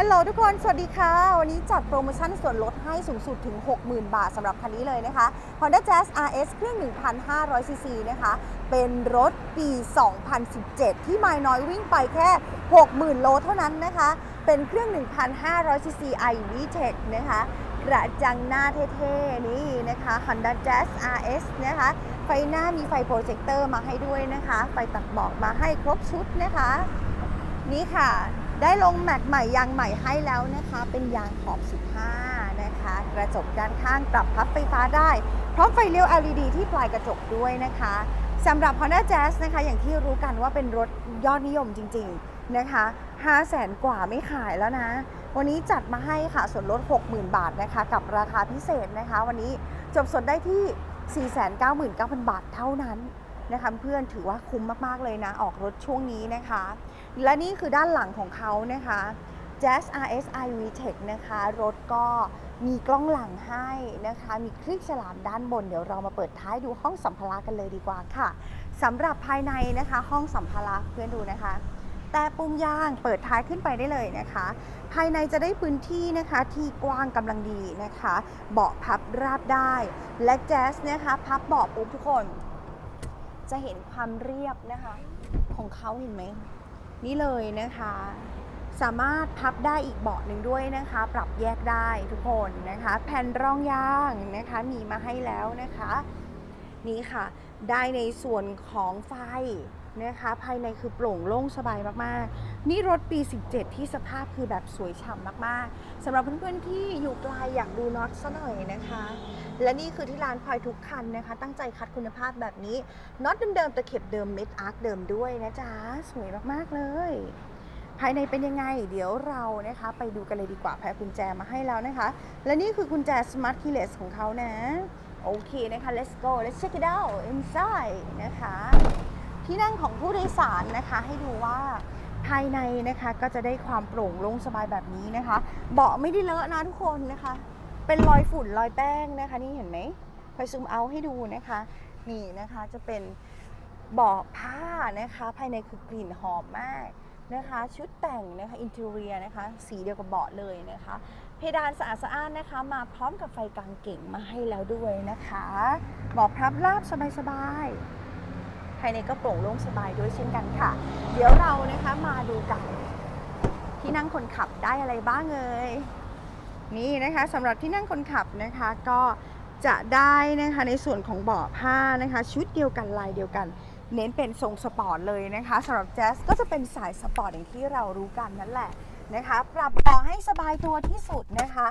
ฮัลโหลทุกคน สวัสดีค่ะ วันนี้จัดโปรโมชั่นส่วนลดให้สูงสุดถึง 60,000 บาทสำหรับคันนี้เลยนะคะ Honda Jazz RS เครื่อง 1,500 ซีซีนะคะ เป็นรถปี 2017 ที่ไม่น้อยวิ่งไปแค่ 60,000 โลเท่านั้นนะคะ เป็นเครื่อง 1,500 ซีซี i v t e c นะคะกระจังหน้าเท่ๆ นี่นะคะ Honda Jazz RS นะคะ ไฟหน้ามีไฟโปรเจคเตอร์มาให้ด้วยนะคะ ไฟตัดหมอกมาให้ครบชุดนะคะ นี่ค่ะ ได้ลงแม็กใหม่ยางใหม่ให้แล้วนะคะ เป็นยางขอบ 15 นะคะ กระจกด้านข้างปรับพับไฟฟ้าได้ พร้อมไฟเลี้ยว LED ที่ปลายกระจกด้วยนะคะสำหรับ Honda Jazz นะคะ อย่างที่รู้กันว่าเป็นรถยอดนิยมจริง ๆนะคะ5 0 0แสนกว่าไม่ขายแล้วนะ วันนี้จัดมาให้ค่ะส่วนลด 60,000 บาทนะคะ กับราคาพิเศษนะคะ วันนี้จบสดได้ที่ 499,000 บาทเท่านั้นนะคะเพื่อนถือว่าคุ้มมากๆเลยนะ ออกรถช่วงนี้นะคะ และนี่คือด้านหลังของเขานะคะ Jazz RS i v Tech นะคะ รถก็มีกล้องหลังให้นะคะ มีคลิกฉลามด้านบน เดี๋ยวเรามาเปิดท้ายดูห้องสัมภาระกันเลยดีกว่าค่ะสำหรับภายในนะคะ ห้องสัมภาระเพื่อนดูนะคะ แต่ปุ่มยางเปิดท้ายขึ้นไปได้เลยนะคะ ภายในจะได้พื้นที่นะคะที่กว้างกำลังดีนะคะ เบาะพับราบได้ และแจ๊สนะคะพับเบาะปุ๊บทุกคน จะเห็นความเรียบนะคะ ของเขาเห็นไหม นี่เลยนะคะ สามารถพับได้อีกเบาะหนึ่งด้วยนะคะ ปรับแยกได้ทุกคนนะคะ แผ่นรองยางนะคะมีมาให้แล้วนะคะ นี่ค่ะ ได้ในส่วนของไฟ นะคะภายในคือโปร่งโล่งสบายมากๆ นี่รถปี 17 ที่สภาพคือแบบสวยฉ่ำมากๆสำหรับเพื่อนๆที่อยู่ไกลอยากดูน็อตซะหน่อยนะคะ และนี่คือที่ร้านพลอยทุกคันนะคะ ตั้งใจคัดคุณภาพแบบนี้น็อตเดิมๆตะเข็บเดิมเม็ดอาร์คเดิมด้วยนะจ๊ะสวยมากๆเลย ภายในเป็นยังไง เดี๋ยวเรานะคะไปดูกันเลยดีกว่าแพ้กุญแจมาให้แล้วนะคะ และนี่คือกุญแจ Smart Keyless ของเขานะโอเคนะคะ let's go let's check it out inside นะคะ ที่นั่งของผู้โดยสารนะคะให้ดูว่าภายในนะคะก็จะได้ความโปร่งโล่งสบายแบบนี้นะคะ เบาะไม่ได้เลอะนะทุกคนนะคะ เป็นรอยฝุ่นรอยแป้งนะคะ นี่เห็นไหมพอซูมเอาให้ดูนะคะ นี่นะคะจะเป็นเบาะผ้านะคะ ภายในคือกลิ่นหอมมากนะคะ ชุดแต่งนะคะอินเทอร์เรียนะคะ สีเดียวกับเบาะเลยนะคะ เพดานสะอาดสะอ้านนะคะ มาพร้อมกับไฟกลางเก่งมาให้แล้วด้วยนะคะเบาะพับราบสบายๆ ภายในก็โปร่งโล่งสบายด้วยเช่นกันค่ะ เดี๋ยวเรานะคะมาดูกัน ที่นั่งคนขับได้อะไรบ้างเอ่ยนี่นะคะสำหรับที่นั่งคนขับนะคะก็จะได้นะคะในส่วนของเบาะผ้านะคะชุดเดียวกันลายเดียวกัน เน้นเป็นทรงสปอร์ตเลยนะคะสำหรับแจ๊สก็จะเป็นสายสปอร์ตอย่างที่เรารู้กันนั่นแหละนะคะปรับเบาะให้สบายตัวที่สุดนะคะ